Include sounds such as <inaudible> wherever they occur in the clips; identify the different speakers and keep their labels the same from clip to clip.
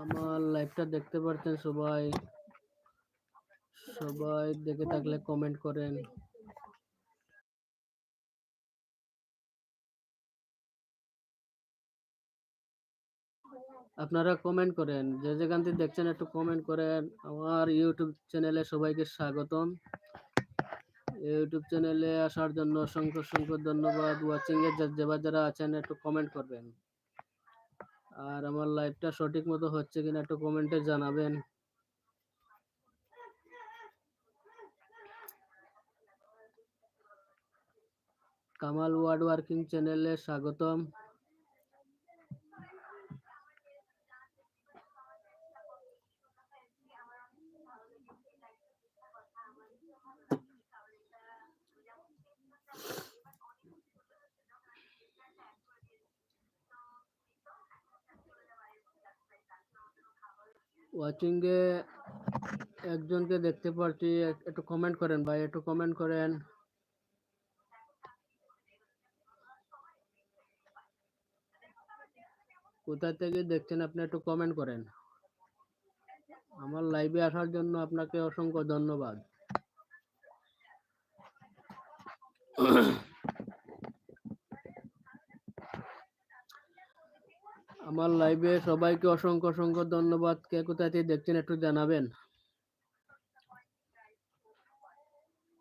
Speaker 1: আমার লাইভটা দেখতে পারছেন সবাই। সবাই দেখে থাকলে কমেন্ট করেন। আপনারা কমেন্ট করেন। যে যেখান থেকে দেখছেন একটু কমেন্ট করেন। আমার ইউটিউব চ্যানেলে সবাইকে স্বাগতম। ইউটিউব চ্যানেলে আসার জন্য অসংখ্য অসংখ্য ধন্যবাদ। ওয়াচিং এর যা- যারা যারা আছেন, একটু কমেন্ট করবেন। আর আমার লাইভটা সঠিক মতো হচ্ছে কিনা একটু কমেন্টে জানাবেন। কামাল ওয়ার্ড ওয়ার্কিং চ্যানেলে স্বাগতম। ওয়াচিং এ একজনকে দেখতে এক- একটু কমেন্ট করেন ভাই, একটু কমেন্ট করেন। কোথা থেকে দেখছেন আপনি একটু কমেন্ট করেন। আমার লাইভে আসার জন্য আপনাকে অসংখ্য ধন্যবাদ। <coughs> আমার লাইভে সবাইকে অসংখ্য অসংখ্য ধন্যবাদ। কে কোথায় দেখছেন একটু জানাবেন।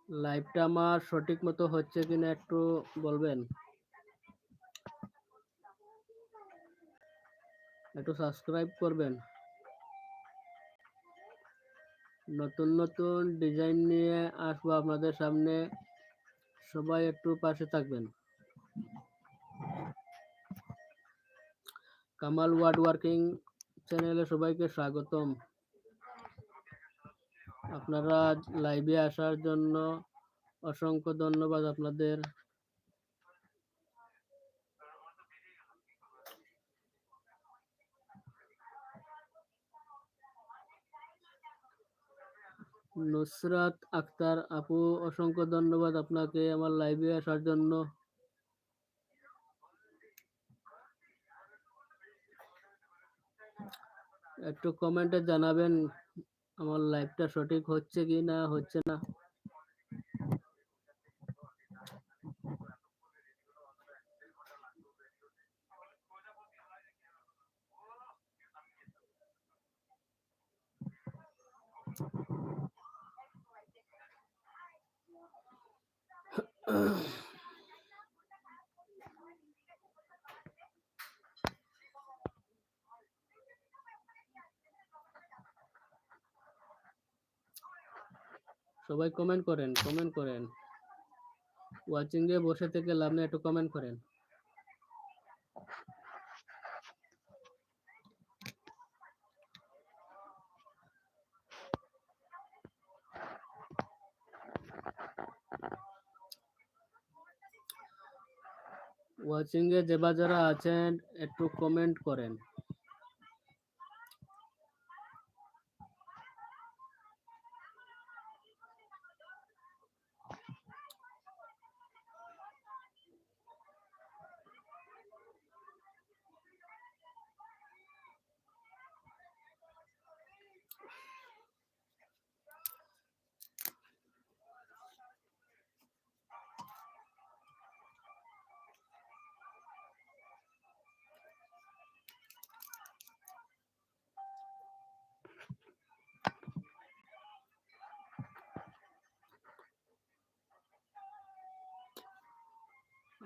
Speaker 1: লাইভটা আমার সঠিক মতো হচ্ছে কিনা একটু বলবেন। একটু সাবস্ক্রাইব করবেন। নতুন নতুন ডিজাইন নিয়ে আসব আপনাদের সামনে। সবাই একটু পাশে থাকবেন। কামাল ওয়ার্ড ওয়ার্কিং চ্যানেলে সবাইকে স্বাগতম। আপনারা লাইভে আসার জন্য অসংখ্য ধন্যবাদ আপনাদের। নুসরাত আক্তার আপু, অসংখ্য ধন্যবাদ আপনাকে আমার লাইভে আসার জন্য। একটু কমেন্টে জানাবেন আমার লাইভটা সঠিক হচ্ছে কি না হচ্ছে না? <clears throat> সবাই কমেন্ট করেন কমেন্ট করেন। ওয়াচিং এ বসে থেকে লাভ নেই, একটু কমেন্ট করেন। ওয়াচিং এ যে বা যারা আছেন, একটু কমেন্ট করেন।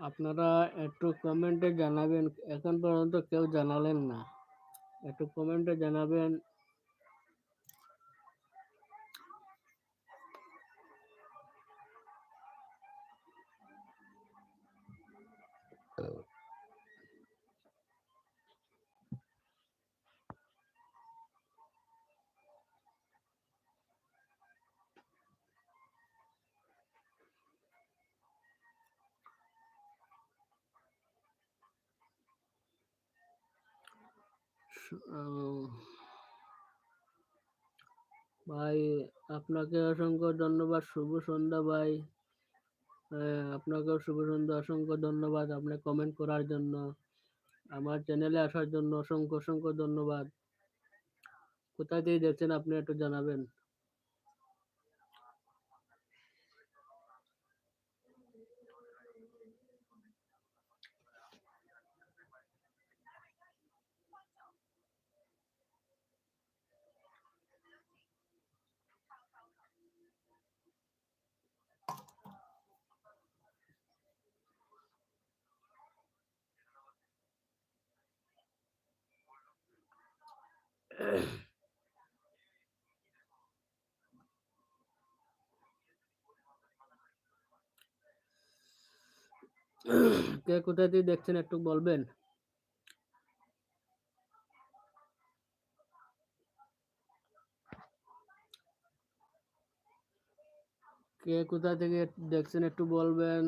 Speaker 1: আপনারা একটু কমেন্টে জানাবেন এখন পর্যন্ত কেউ জানালেন না। একটু কমেন্টে জানাবেন ভাই, আপনাকে অসংখ্য ধন্যবাদ। শুভ সন্ধ্যা, ভাই। আপনাকেও শুভ সন্ধ্যা, অসংখ্য ধন্যবাদ আপনার কমেন্ট করার জন্য। আমার চ্যানেলে আসার জন্য অসংখ্য অসংখ্য ধন্যবাদ। কোথা থেকে দেখছেন আপনি একটু জানাবেন। কে কোথায় থেকে দেখছেন একটু বলবেন? কে কোথা থেকে দেখছেন একটু বলবেন?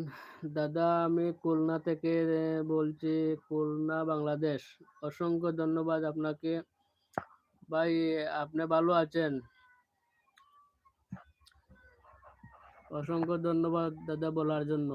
Speaker 1: দাদা, আমি খুলনা থেকে বলছি, খুলনা, বাংলাদেশ। অসংখ্য ধন্যবাদ আপনাকে। ভাই আপনি ভালো আছেন? অসংখ্য ধন্যবাদ দাদা বলার জন্য।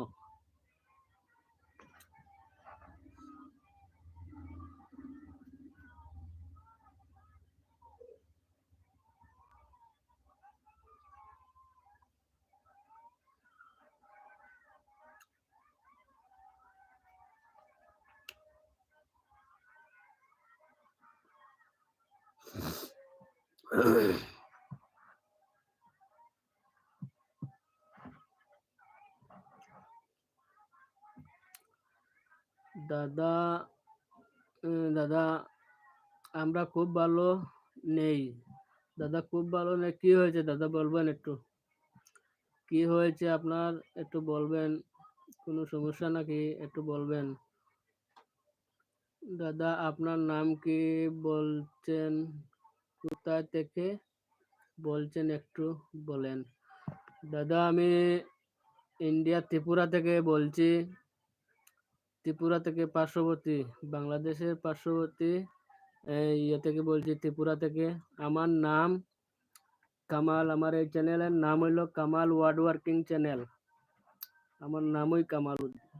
Speaker 1: <clears throat> দাদা দাদা, আমরা খুব ভালো নেই। দাদা, খুব ভালো নেই। কি হয়েছে? দাদা, বলবেন একটু। কি হয়েছে আপনার? একটু বলবেন। কোনো সমস্যা নাকি? একটু বলবেন। দাদা, আপনার নাম কি? বলছেন কোথা থেকে বলছেন একটু বলেন। দাদা, আমি ইন্ডিয়া ত্রিপুরা থেকে বলছি। ত্রিপুরা থেকে পার্শ্ববর্তী, বাংলাদেশের পার্শ্ববর্তী ইয়ে থেকে বলছি ত্রিপুরা থেকে। আমার নাম কামাল, আমার এই চ্যানেলের নাম হইল কামাল ওয়ার্ড ওয়ার্কিং চ্যানেল। আমার নামই কামাল ওয়াচিং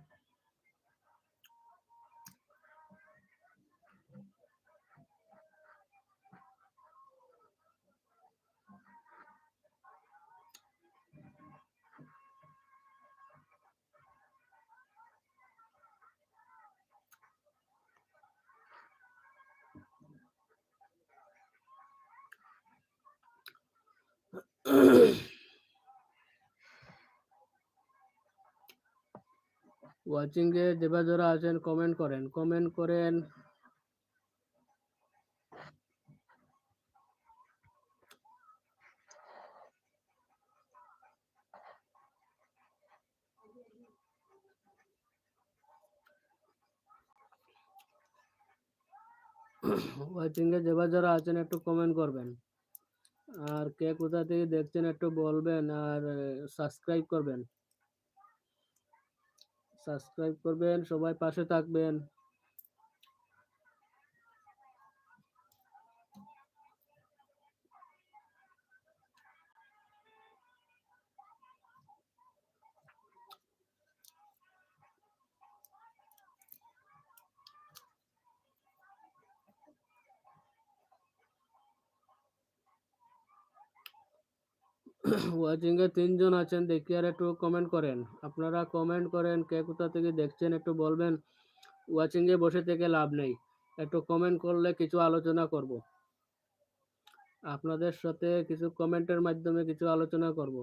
Speaker 1: এ যেবা যারা আছেন কমেন্ট করেন। কমেন্ট করেন। ওয়াচিং এ যেবা যারা আছেন, একটু কমেন্ট করবেন। আর কে কোথা থেকে দেখছেন, একটু বলবেন। আর সাবস্ক্রাইব করবেন। সাবস্ক্রাইব করবেন সবাই পাশে থাকবেন। <clears throat> ওয়াচিং এ তিনজন আছেন, দেখি আর একটু কমেন্ট করেন। আপনারা কমেন্ট করেন, কে কোথা থেকে দেখছেন একটু বলবেন। ওয়াচিং এ বসে থেকে লাভ নেই। একটু কমেন্ট করলে কিছু আলোচনা করব। আপনাদের সাথে কিছু কমেন্টের মাধ্যমে কিছু আলোচনা করব।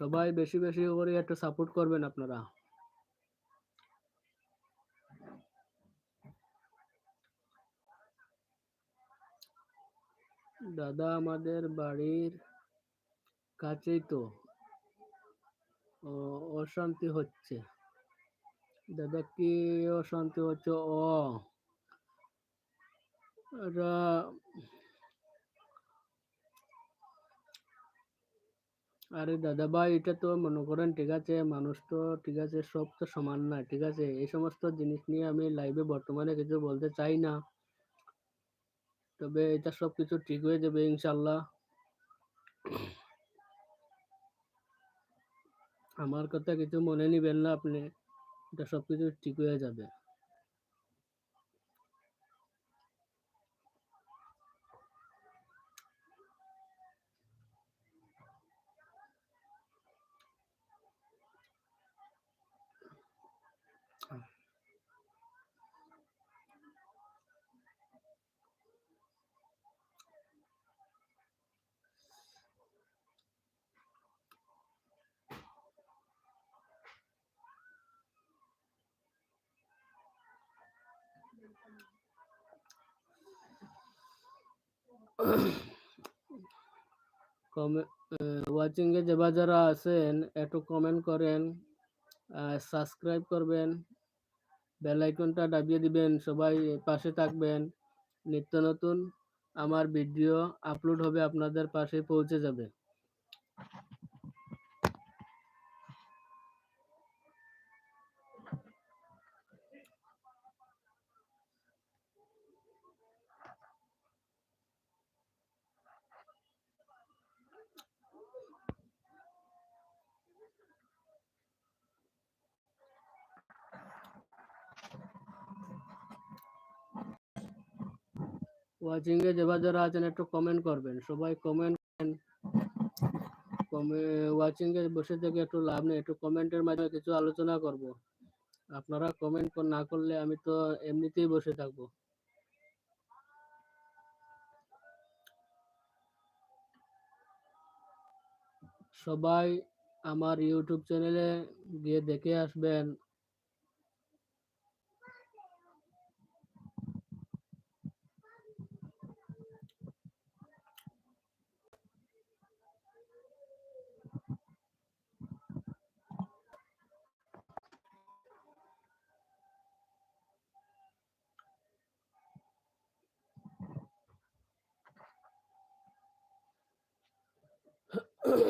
Speaker 1: সবাই বেশি বেশি করে একটু সাপোর্ট করবেন আপনারা। দাদা আমাদের বাড়ির কাছেই তো। অশান্তি হচ্ছে। দাদা কি অশান্তি হচ্ছে? ও আরে দাদা ভাই, এটা তো মনে করেন ঠিক আছে, মানুষ তো ঠিক আছে, সব তো সমান না, ঠিক আছে? এই সমস্ত জিনিস নিয়ে আমি লাইভে বর্তমানে কিছু বলতে চাই না। তবে এটা সব কিছু ঠিক হয়ে যাবে ইনশাল্লাহ আমার কথা কিছু মনে নিবেন না আপনি, এটা সব কিছু ঠিক হয়ে যাবে। ওয়াচিং এ যারা যারা আছেন, একটু কমেন্ট করেন সাবস্ক্রাইব করবেন বেল আইকনটা দাবিয়ে দিবেন, সবাই পাশে থাকবেন। নিত্য নতুন আমার ভিডিও আপলোড হবে আপনাদের পাশে পৌঁছে যাবে। ওয়াচিং এ যারা যারা আছেন একটু কমেন্ট করবেন। সবাই কমেন্ট করেন। ওয়াচিং এ বসে থেকে একটু লাভ নেই। একটু কমেন্টের মাধ্যমে কিছু আলোচনা করব। আপনারা কমেন্ট না করলে আমি তো এমনিতেই বসে থাকব। সবাই আমার ইউটিউব চ্যানেলে গিয়ে দেখে আসবেন। Oh,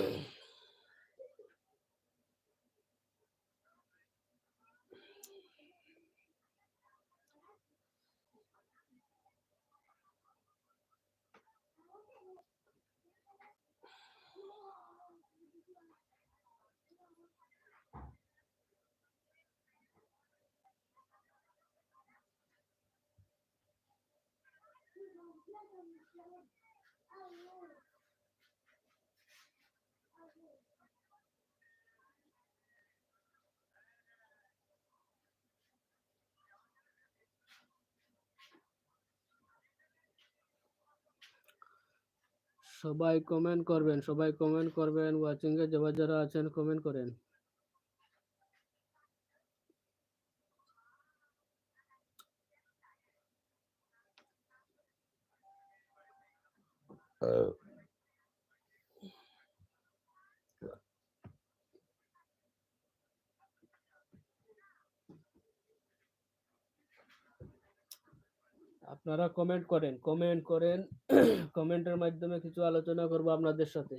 Speaker 1: no. সবাই কমেন্ট করবেন সবাই কমেন্ট করবেন ওয়াচিং এ যারা যারা আছেন কমেন্ট করেন। আপনারা কমেন্ট করেন। কমেন্ট করেন <clears throat> কমেন্টের মাধ্যমে কিছু আলোচনা করব আপনাদের সাথে।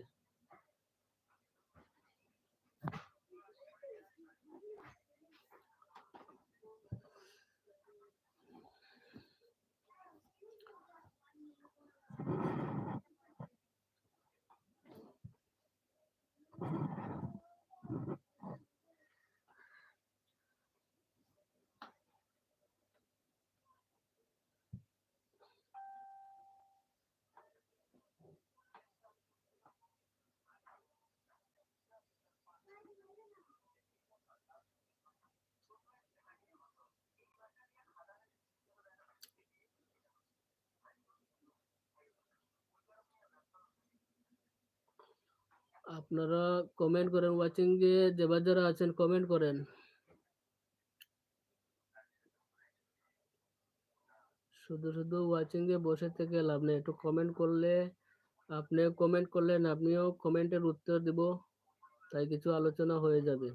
Speaker 1: আপনারা কমেন্ট করেন ওয়াচিং এ যারা যারা আছেন কমেন্ট করেন। শুধু শুধু ওয়াচিং এ বসে থেকে লাভ নেই, একটু কমেন্ট করলে আপনি কমেন্ট করলেন আপনিও কমেন্টের উত্তর দিব, তাই কিছু আলোচনা হয়ে যাবে।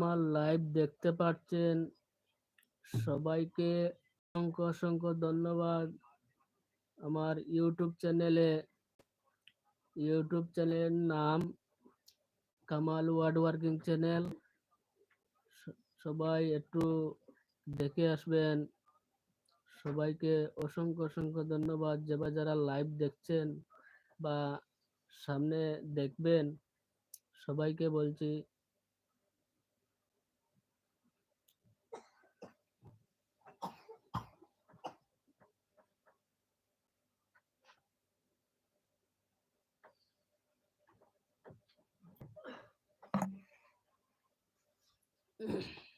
Speaker 1: আমার লাইভ দেখতে পাচ্ছেন। সবাইকে অসংখ্য অসংখ্য ধন্যবাদ আমার ইউটিউব চ্যানেলে ইউটিউব চ্যানেলের নাম কামাল ওয়ার্ড ওয়ার্কিং চ্যানেল সবাই একটু দেখে আসবেন। সবাইকে অসংখ্য অসংখ্য ধন্যবাদ। যারা যারা লাইভ দেখছেন বা সামনে দেখবেন সবাইকে বলছি Ugh.